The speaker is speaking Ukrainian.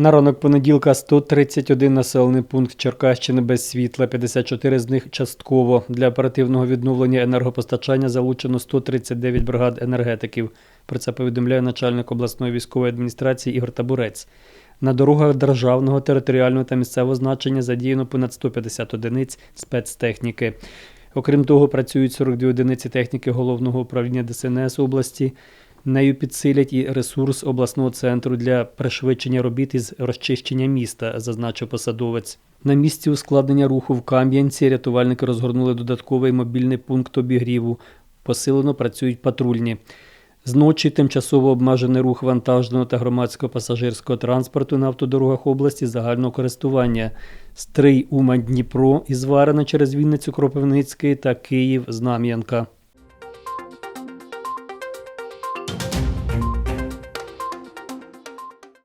На ранок понеділка 131 населений пункт Черкащини без світла, 54 з них частково. Для оперативного відновлення енергопостачання залучено 139 бригад енергетиків. Про це повідомляє начальник обласної військової адміністрації Ігор Табурець. На дорогах державного, територіального та місцевого значення задіяно понад 150 одиниць спецтехніки. Окрім того, працюють 42 одиниці техніки головного управління ДСНС області. Нею підсилять і ресурс обласного центру для пришвидшення робіт із розчищення міста, зазначив посадовець. На місці ускладнення руху в Кам'янці рятувальники розгорнули додатковий мобільний пункт обігріву. Посилено працюють патрульні. Зночі тимчасово обмежений рух вантажного та громадського пасажирського транспорту на автодорогах області загального користування. Стрий Умань Дніпро із Варена через Вінницю Кропивницький та Київ Знам'янка.